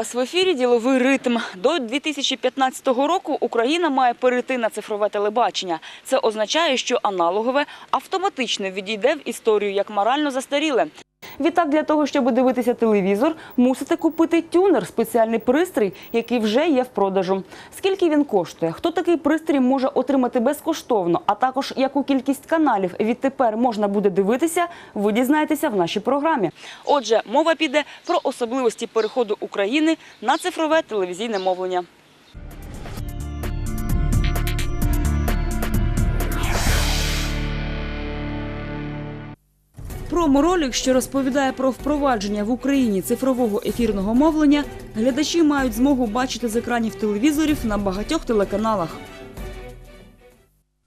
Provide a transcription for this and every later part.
Вас в ефірі Діловий ритм. До 2015 року Україна має перейти на цифрове телебачення. Це означає, що аналогове автоматично відійде в історію як морально застаріле. Відтак, для того, щоб дивитися телевізор, мусите купити тюнер, спеціальний пристрій, який вже є в продажу. Скільки він коштує? Хто такий пристрій може отримати безкоштовно? А також яку кількість каналів відтепер можна буде дивитися, ви дізнаєтеся в нашій програмі. Отже, мова піде про особливості переходу України на цифрове телевізійне мовлення. Проморолик, що розповідає про впровадження в Україні цифрового ефірного мовлення, глядачі мають змогу бачити з екранів телевізорів на багатьох телеканалах.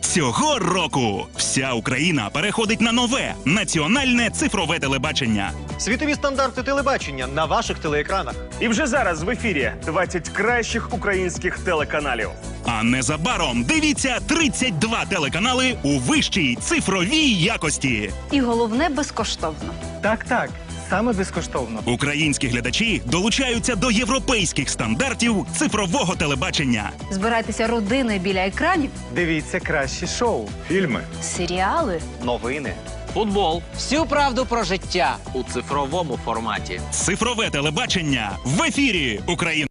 Цього року вся Україна переходить на нове національне цифрове телебачення. Світові стандарти телебачення на ваших телеекранах. І вже зараз в ефірі 20 кращих українських телеканалів. А незабаром дивіться 32 телеканали у вищій цифровій якості. І головне безкоштовно. Так, так, саме безкоштовно. Українські глядачі долучаються до європейських стандартів цифрового телебачення. Збирайтеся родиною біля екранів, Дивіться кращі шоу, фільми, серіали. новини. Футбол. Всю правду про життя у цифровому форматі. Цифрове телебачення в ефірі Україна.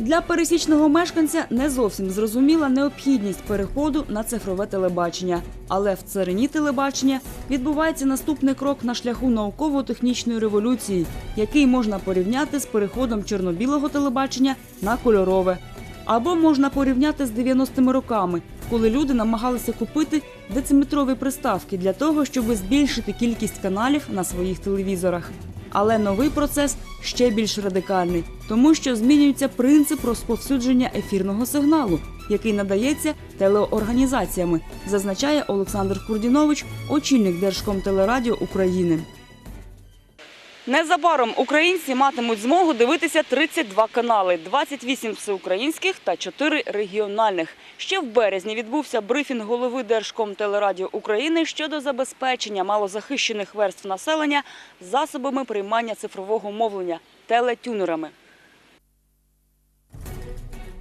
Для пересічного мешканця не зовсім зрозуміла необхідність переходу на цифрове телебачення. Але в царині телебачення відбувається наступний крок на шляху науково-технічної революції, який можна порівняти з переходом чорно-білого телебачення на кольорове. Або можна порівняти з 90-ми роками, коли люди намагалися купити дециметрові приставки для того, щоб збільшити кількість каналів на своїх телевізорах. Але новий процес ще більш радикальний, тому що змінюється принцип розповсюдження ефірного сигналу, який надається телеорганізаціями, зазначає Олександр Курдінович, очільник Держкомтелерадіо України. Незабаром українці матимуть змогу дивитися 32 канали, 28 всеукраїнських та 4 регіональних. Ще в березні відбувся брифінг голови Держкомтелерадіо України щодо забезпечення малозахищених верств населення засобами приймання цифрового мовлення телетюнерами.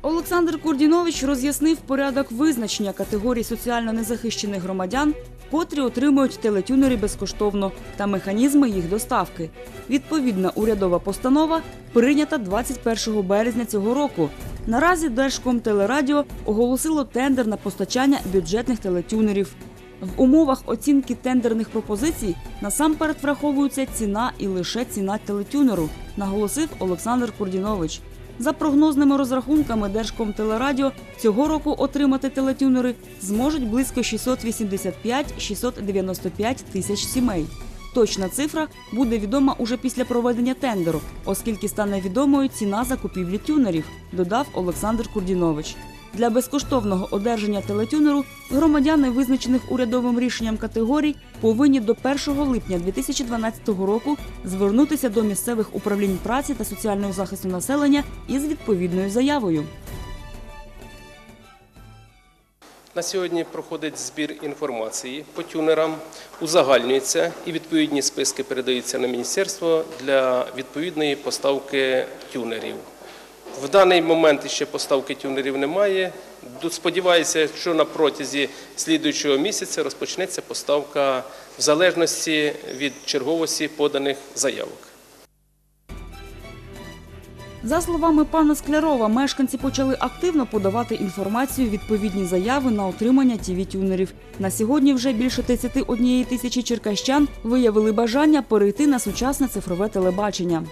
Олександр Курдінович роз'яснив порядок визначення категорій соціально незахищених громадян, котрі отримують телетюнери безкоштовно, та механізми їх доставки. Відповідна урядова постанова прийнята 21 березня цього року. Наразі Держкомтелерадіо оголосило тендер на постачання бюджетних телетюнерів. В умовах оцінки тендерних пропозицій насамперед враховується ціна і лише ціна телетюнеру, наголосив Олександр Курдінович. За прогнозними розрахунками Держкомтелерадіо цього року отримати телетюнери зможуть близько 685-695 тисяч сімей. Точна цифра буде відома уже після проведення тендеру, оскільки стане відомою ціна закупівлі тюнерів, додав Олександр Курдінович. Для безкоштовного одержання телетюнеру громадяни, визначених урядовим рішенням категорій, повинні до 1 липня 2012 року звернутися до місцевих управлінь праці та соціального захисту населення із відповідною заявою. На сьогодні проходить збір інформації по тюнерам, узагальнюється і відповідні списки передаються на міністерство для відповідної поставки тюнерів. В даний момент ще поставки тюнерів немає. Сподіваюся, що на протязі слідуючого місяця розпочнеться поставка в залежності від черговості поданих заявок. За словами пана Склярова, мешканці почали активно подавати інформацію відповідні заяви на отримання тіві тюнерів. На сьогодні вже більше 31 тисячі черкащан виявили бажання перейти на сучасне цифрове телебачення.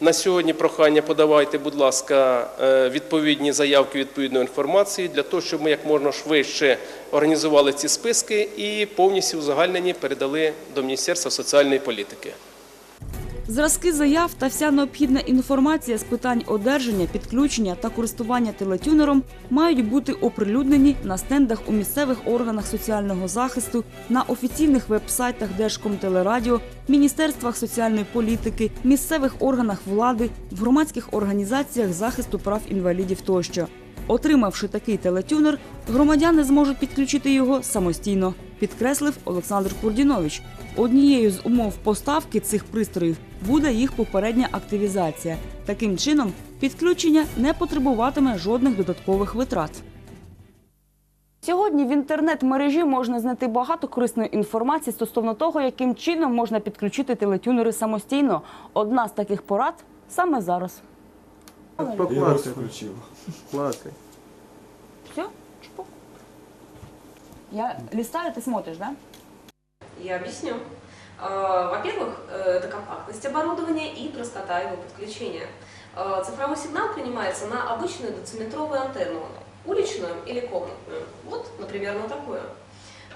На сьогодні прохання подавайте, будь ласка, е, відповідні заявки, відповідної інформації для того, щоб ми як можна швидше організували ці списки і повністю узагальнені передали до Міністерства соціальної політики. Зразки заяв та вся необхідна інформація з питань одержання, підключення та користування телетюнером мають бути оприлюднені на стендах у місцевих органах соціального захисту, на офіційних веб-сайтах Держкомтелерадіо, міністерствах соціальної політики, місцевих органах влади, в громадських організаціях захисту прав інвалідів тощо. Отримавши такий телетюнер, громадяни зможуть підключити його самостійно, підкреслив Олександр Курдінович. Однією з умов поставки цих пристроїв буде їх попередня активізація. Таким чином, підключення не потребуватиме жодних додаткових витрат. Сьогодні в інтернет-мережі можна знайти багато корисної інформації стосовно того, яким чином можна підключити телетюнери самостійно. Одна з таких порад саме зараз. Поклацай. Клацай. Все? Чпок. Я листаю, ты смотришь, да? Я объясню. Э, Во-первых, э, это компактность оборудования и простота его подключения. Э, Цифровой сигнал принимается на обычную дециметровую антенну, уличную или комнатную. Вот, например, на такую.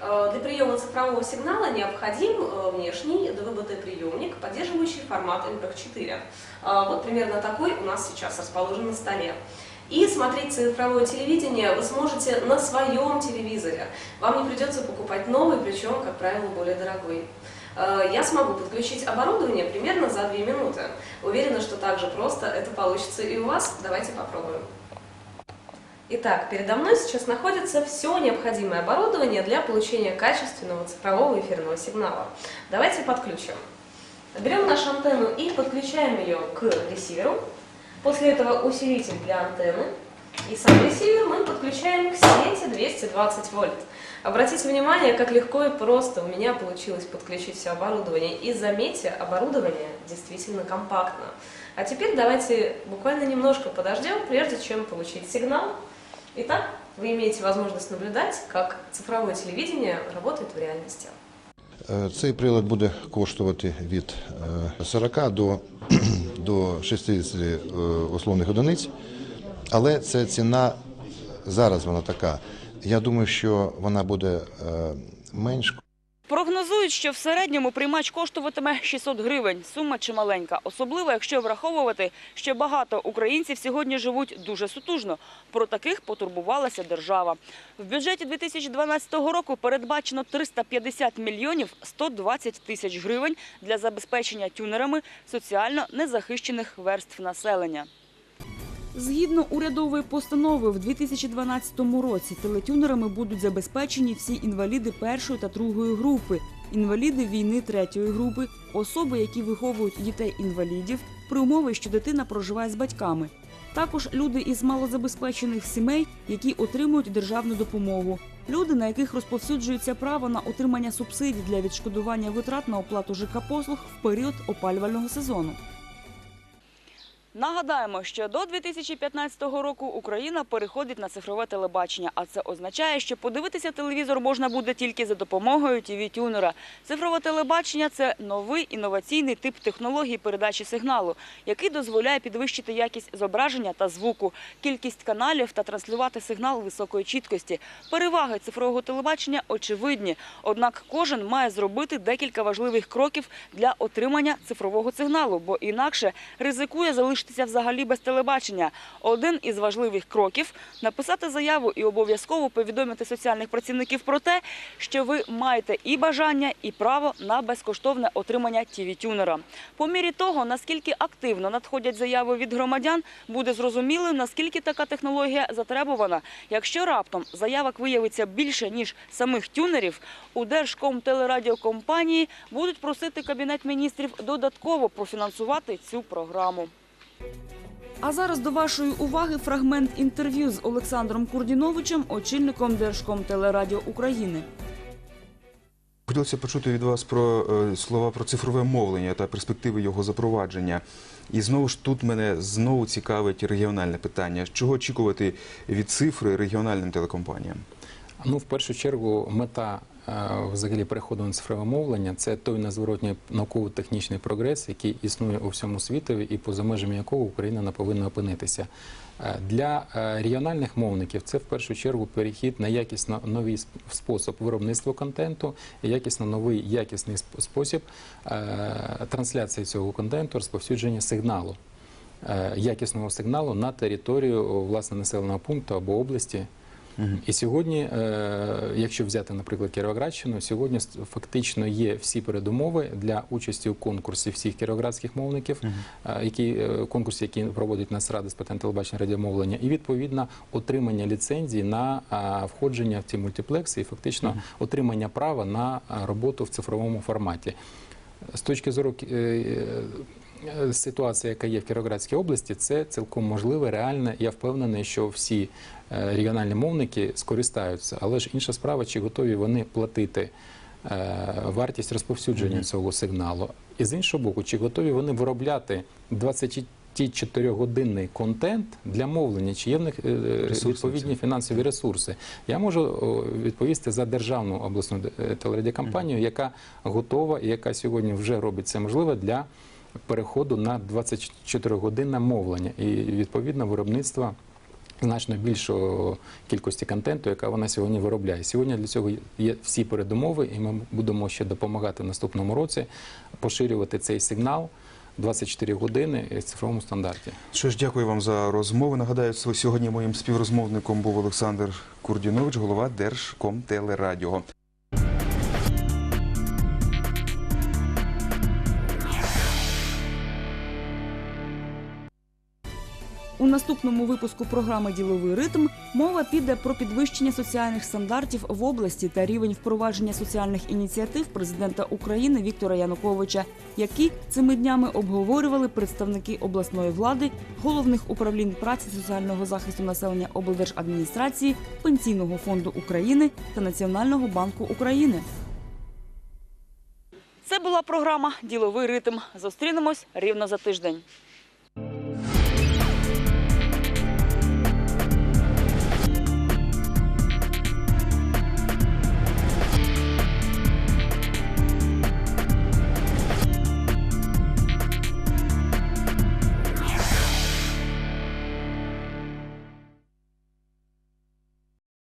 Для приема цифрового сигнала необходим внешний ДВБ-Т-приемник, поддерживающий формат MPEG-4. Э, Вот примерно такой у нас сейчас расположен на столе. И смотреть цифровое телевидение вы сможете на своем телевизоре. Вам не придется покупать новый, причем, как правило, более дорогой. Э, Я смогу подключить оборудование примерно за 2 минуты. Уверена, что так же просто это получится и у вас. Давайте попробуем. Итак, передо мной сейчас находится все необходимое оборудование для получения качественного цифрового эфирного сигнала. Давайте подключим. Берем нашу антенну и подключаем ее к ресиверу. После этого усилитель для антенны. И сам ресивер мы подключаем к сети 220 вольт. Обратите внимание, как легко и просто у меня получилось подключить все оборудование. И заметьте, оборудование действительно компактно. А теперь давайте буквально немножко подождем, прежде чем получить сигнал. Итак, вы имеете возможность наблюдать, как цифровое телевидение работает в реальности. Е, Цей прилад буде коштувати від е, 40 до, до 60 е, условних одиниць, але це ціна зараз вона така. Я думаю, що вона буде е, менш Прогнозують, що в середньому приймач коштуватиме 600 гривень. Сума чималенька. Особливо, якщо враховувати, що багато українців сьогодні живуть дуже сутужно. Про таких потурбувалася держава. В бюджеті 2012 року передбачено 350 мільйонів 120 тисяч гривень для забезпечення тюнерами соціально незахищених верств населення. Згідно урядової постанови, в 2012 році телетюнерами будуть забезпечені всі інваліди першої та другої групи, інваліди війни третьої групи, особи, які виховують дітей-інвалідів, при умові, що дитина проживає з батьками. Також люди із малозабезпечених сімей, які отримують державну допомогу. Люди, на яких розповсюджується право на отримання субсидій для відшкодування витрат на оплату ЖК послуг в період опалювального сезону. Нагадаємо, що до 2015 року Україна переходить на цифрове телебачення, а це означає, що подивитися телевізор можна буде тільки за допомогою тв-тюнера. Цифрове телебачення це новий інноваційний тип технології передачі сигналу, який дозволяє підвищити якість зображення та звуку, кількість каналів та транслювати сигнал високої чіткості. Переваги цифрового телебачення очевидні. Однак кожен має зробити декілька важливих кроків для отримання цифрового сигналу, бо інакше ризикує залишитися взагалі без телебачення. Один із важливих кроків написати заяву і обов'язково повідомити соціальних працівників про те, що ви маєте і бажання, і право на безкоштовне отримання тіві-тюнера. По мірі того, наскільки активно надходять заяви від громадян, буде зрозумілим, наскільки така технологія затребувана. Якщо раптом заявок виявиться більше ніж самих тюнерів, у Держкомтелерадіокомпанії будуть просити кабінет міністрів додатково профінансувати цю програму. А зараз до вашої уваги фрагмент інтерв'ю з Олександром Курдіновичем, очільником Держкомтелерадіо України. Хотілося почути від вас про е, слова про цифрове мовлення та перспективи його запровадження. І знову ж тут мене знову цікавить регіональне питання. Чого очікувати від цифри регіональним телекомпаніям? Ну, в першу чергу, мета взагалі переходу на цифрове мовлення це той незворотній науково-технічний прогрес, який існує у всьому світові, і поза межами якого Україна не повинна опинитися. Для регіональних мовників це в першу чергу перехід на якісно новий спосіб виробництва контенту, якісно новий якісний спосіб трансляції цього контенту, розповсюдження сигналу, якісного сигналу на територію власне населеного пункту або області. І сьогодні, е, якщо взяти, наприклад, Кіровоградщину, сьогодні фактично є всі передумови для участі у конкурсі всіх кіровоградських мовників, е, які е, які проводить Нацрада з питань телебачення радіомовлення, і відповідно отримання ліцензії на входження в ці мультиплекси і фактично отримання права на роботу в цифровому форматі. З точки зору е, е, яка є в Кіровоградській області, це цілком можливе, реальне. Я впевнений, що всі е, регіональні мовники скористаються. Але ж інша справа, чи готові вони платити е, вартість розповсюдження цього сигналу. І з іншого боку, чи готові вони виробляти 24-годинний контент для мовлення, чи є в них е, відповідні фінансові ресурси. Я можу відповісти за державну обласну телерадіокомпанію, яка готова і яка сьогодні вже робить це можливе для переходу на 24-годинне мовлення і відповідно виробництва значно більшої кількості контенту, яка вона сьогодні виробляє. Сьогодні для цього є всі передумови, і ми будемо ще допомагати в наступному році поширювати цей сигнал 24 години в цифровому стандарті. Що ж, дякую вам за розмову. Нагадаю, сьогодні моїм співрозмовником був Олександр Курдінович, голова Держкомтелерадіо. У наступному випуску програми Діловий ритм мова піде про підвищення соціальних стандартів в області та рівень впровадження соціальних ініціатив президента України Віктора Януковича, які цими днями обговорювали представники обласної влади, головних управлінь праці соціального захисту населення облдержадміністрації, Пенсійного фонду України та Національного банку України. Це була програма Діловий ритм. Зустрінемось рівно за тиждень.